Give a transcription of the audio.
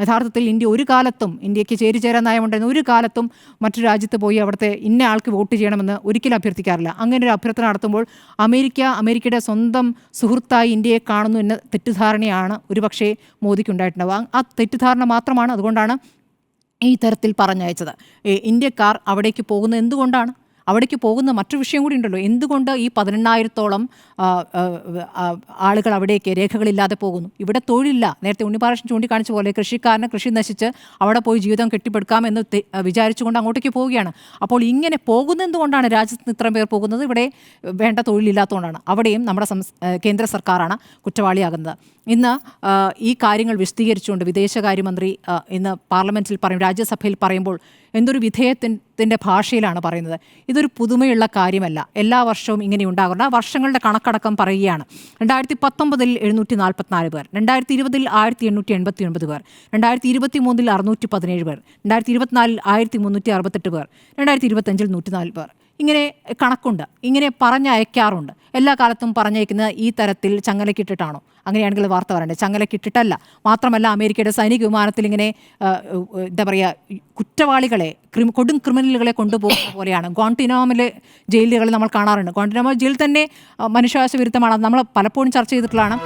യഥാർത്ഥത്തിൽ ഇന്ത്യ ഒരു കാലത്തും ഇന്ത്യയ്ക്ക് ചേരിചേരാൻ നയമുണ്ടെന്ന് ഒരു കാലത്തും മറ്റു രാജ്യത്ത് പോയി അവിടുത്തെ ഇന്ന ആൾക്ക് വോട്ട് ചെയ്യണമെന്ന് ഒരിക്കലും അഭ്യർത്ഥിക്കാറില്ല. അങ്ങനെ ഒരു അഭ്യർത്ഥന നടത്തുമ്പോൾ അമേരിക്ക അമേരിക്കയുടെ സ്വന്തം സുഹൃത്തായി ഇന്ത്യയെ കാണുന്നു എന്ന തെറ്റിദ്ധാരണയാണ് ഒരുപക്ഷേ മോദിക്കുണ്ടായിട്ടുണ്ടാവുക. ആ തെറ്റിദ്ധാരണ മാത്രമാണ് അതുകൊണ്ടാണ് ഈ തരത്തിൽ പറഞ്ഞയച്ചത്. ഇന്ത്യക്കാർ അവിടേക്ക് പോകുന്നത് എന്തുകൊണ്ടാണ്? അവിടേക്ക് പോകുന്ന മറ്റൊരു വിഷയം കൂടി ഉണ്ടല്ലോ. എന്തുകൊണ്ട് ഈ പതിനെണ്ണായിരത്തോളം ആളുകൾ അവിടേക്ക് രേഖകളില്ലാതെ പോകുന്നു? ഇവിടെ തൊഴിലില്ല. നേരത്തെ ഉണ്ണിപാലകൃഷ്ണൻ ചൂണ്ടിക്കാണിച്ച പോലെ കൃഷിക്കാരന് കൃഷി നശിച്ച് അവിടെ പോയി ജീവിതം കെട്ടിപ്പടുക്കാമെന്ന് വിചാരിച്ചുകൊണ്ട് അങ്ങോട്ടേക്ക് പോവുകയാണ്. അപ്പോൾ ഇങ്ങനെ പോകുന്നതുകൊണ്ടാണ് രാജ്യത്ത് നിന്ന് ഇത്രയും പേർ പോകുന്നത്? ഇവിടെ വേണ്ട തൊഴിലില്ലാത്തതുകൊണ്ടാണ്. അവിടെയും നമ്മുടെ കേന്ദ്ര സർക്കാരാണ് കുറ്റവാളിയാകുന്നത്. ഇന്ന് ഈ കാര്യങ്ങൾ വിശദീകരിച്ചുകൊണ്ട് വിദേശകാര്യമന്ത്രി ഇന്ന് പാർലമെന്റിൽ പറയും രാജ്യസഭയിൽ പറയുമ്പോൾ എന്തൊരു വിധേയത്തിന്റെ ഭാഷയിലാണ് പറയുന്നത്. ഇതൊരു പുതുമയുള്ള കാര്യമല്ല. എല്ലാ വർഷവും ഇങ്ങനെ ഉണ്ടാകുന്ന വർഷങ്ങളുടെ കണക്കടക്കം പറയുകയാണ്. രണ്ടായിരത്തി പത്തൊമ്പതിൽ എഴുന്നൂറ്റി നാൽപ്പത്തിനാല് പേർ. രണ്ടായിരത്തി ഇരുപതിൽ ആയിരത്തി എണ്ണൂറ്റി എൺപത്തി ഒൻപത് പേർ. രണ്ടായിരത്തി ഇരുപത്തി മൂന്നിൽ അറുന്നൂറ്റി പതിനേഴ് പേർ. രണ്ടായിരത്തി ഇരുപത്തിനാലിൽ ആയിരത്തി മുന്നൂറ്റി അറുപത്തെട്ട് പേർ. രണ്ടായിരത്തി ഇരുപത്തഞ്ചിൽ നൂറ്റിനാല് പേർ. ഇങ്ങനെ കണക്കുണ്ട്. ഇങ്ങനെ പറഞ്ഞയക്കാറുണ്ട്. എല്ലാ കാലത്തും പറഞ്ഞയക്കുന്നത് ഈ തരത്തിൽ ചങ്ങലക്കിട്ടിട്ടാണോ? അങ്ങനെയാണെങ്കിൽ വാർത്ത പറയണ്ടേ? ചങ്ങലക്കിട്ടിട്ടല്ല. മാത്രമല്ല അമേരിക്കയുടെ സൈനിക വിമാനത്തിൽ ഇങ്ങനെ എന്താ പറയുക കുറ്റവാളികളെ ക്രിമി കൊടും ക്രിമിനലുകളെ കൊണ്ടുപോകുന്ന പോലെയാണ്. ഗോണ്ടിനോമിലെ ജയിലുകൾ നമ്മൾ കാണാറുണ്ട്. ഗോണ്ടിനോമ ജയിൽ തന്നെ മനുഷ്യാവകാശ വിരുദ്ധമാണ്. നമ്മൾ പലപ്പോഴും ചർച്ച ചെയ്തിട്ടുള്ളതാണ്.